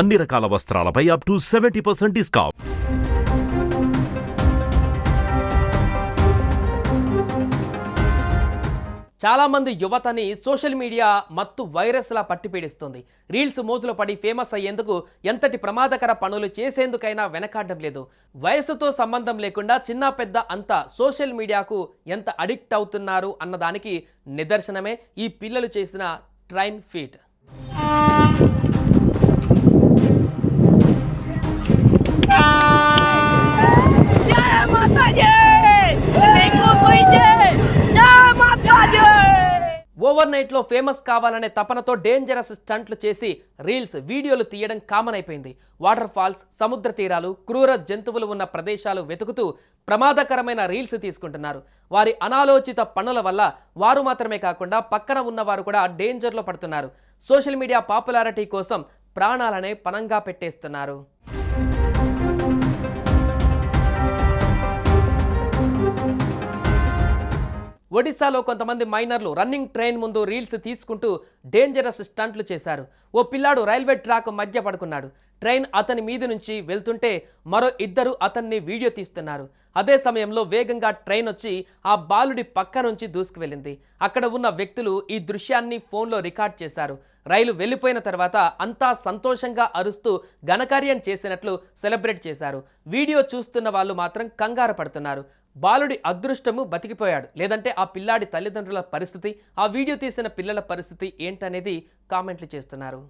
అన్ని రకాల వస్త్రాలపై up to seventy percent discount చాలామంది యువతని సోషల్ మీడియా మత్తు వైరస్లా పట్టిపీడిస్తుంది రీల్స్ మోజులో పడి ఫేమస్ అయ్యేందుకు ఎంతటి ప్రమాదకర పనులు చేసేందుకైనా వెనకాడడం లేదు. వయసుతో సంబంధం లేకుండా చిన్న పెద్ద అంతా సోషల్ మీడియాకు ఎంత అడిక్ట్ అవుతున్నారు అన్నదానికి నిదర్శనమే ఈ పిల్లలు చేసిన ట్రైన్ ఫీట్. ఓవర్ నైట్లో ఫేమస్ కావాలనే తపనతో డేంజరస్ స్టంట్లు చేసి రీల్స్ వీడియోలు తీయడం కామన్ అయిపోయింది. వాటర్ ఫాల్స్ సముద్ర తీరాలు క్రూర జంతువులు ఉన్న ప్రదేశాలు వెతుకుతూ ప్రమాదకరమైన రీల్స్ తీసుకుంటున్నారు. వారి అనాలోచిత పనుల వల్ల వారు మాత్రమే కాకుండా పక్కన ఉన్నవారు కూడా డేంజర్లో పడుతున్నారు. సోషల్ మీడియా పాపులారిటీ కోసం ప్రాణాలనే పనంగా పెట్టేస్తున్నారు. ఒడిశాలో కొంతమంది మైనర్లు రన్నింగ్ ట్రైన్ ముందు రీల్స్ తీసుకుంటూ డేంజరస్ స్టంట్లు చేశారు. ఓ పిల్లాడు రైల్వే ట్రాక్ మధ్య పడుకున్నాడు. ట్రైన్ అతని మీది నుంచి వెళ్తుంటే మరో ఇద్దరు అతన్ని వీడియో తీస్తున్నారు. అదే సమయంలో వేగంగా ట్రైన్ వచ్చి ఆ బాలుడి పక్క నుంచి దూసుకువెళ్ళింది. అక్కడ ఉన్న వ్యక్తులు ఈ దృశ్యాన్ని ఫోన్లో రికార్డ్ చేశారు. రైలు వెళ్ళిపోయిన తర్వాత అంతా సంతోషంగా అరుస్తూ ఘనకార్యం చేసినట్లు సెలబ్రేట్ చేశారు. వీడియో చూస్తున్న వాళ్ళు మాత్రం కంగారు పడుతున్నారు. బాలుడి అదృష్టము బతికిపోయాడు. లేదంటే ఆ పిల్లాడి తల్లిదండ్రుల పరిస్థితి ఆ వీడియో తీసిన పిల్లల పరిస్థితి ఏంటనేది కామెంట్లు చేస్తున్నారు.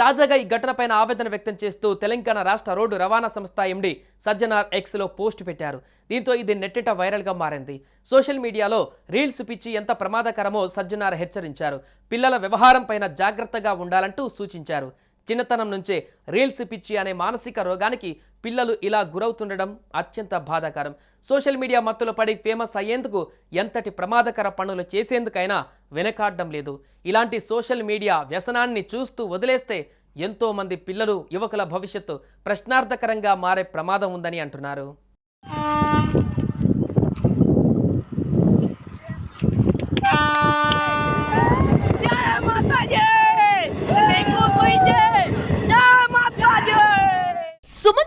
తాజాగా ఈ ఘటనపైన ఆవేదన వ్యక్తం చేస్తూ తెలంగాణ రాష్ట్ర రోడ్డు రవాణా సంస్థ ఎండి సజ్జనార్ ఎక్స్లో పోస్ట్ పెట్టారు. దీంతో ఇది నెట్టిట వైరల్గా మారింది. సోషల్ మీడియాలో రీల్స్ పిచ్చి ఎంత ప్రమాదకరమో సజ్జనార్ హెచ్చరించారు. పిల్లల వ్యవహారం పైన జాగ్రత్తగా ఉండాలంటూ సూచించారు. చిన్నతనం నుంచే రీల్స్ పిచ్చి అనే మానసిక రోగానికి పిల్లలు ఇలా గురవుతుండడం అత్యంత బాధాకరం. సోషల్ మీడియా మత్తులో పడి ఫేమస్ అయ్యేందుకు ఎంతటి ప్రమాదకర పనులు చేసేందుకైనా వెనకాడడం లేదు. ఇలాంటి సోషల్ మీడియా వ్యసనాన్ని చూస్తూ వదిలేస్తే ఎంతోమంది పిల్లలు యువకుల భవిష్యత్తు ప్రశ్నార్థకరంగా మారే ప్రమాదం ఉందని అంటున్నారు.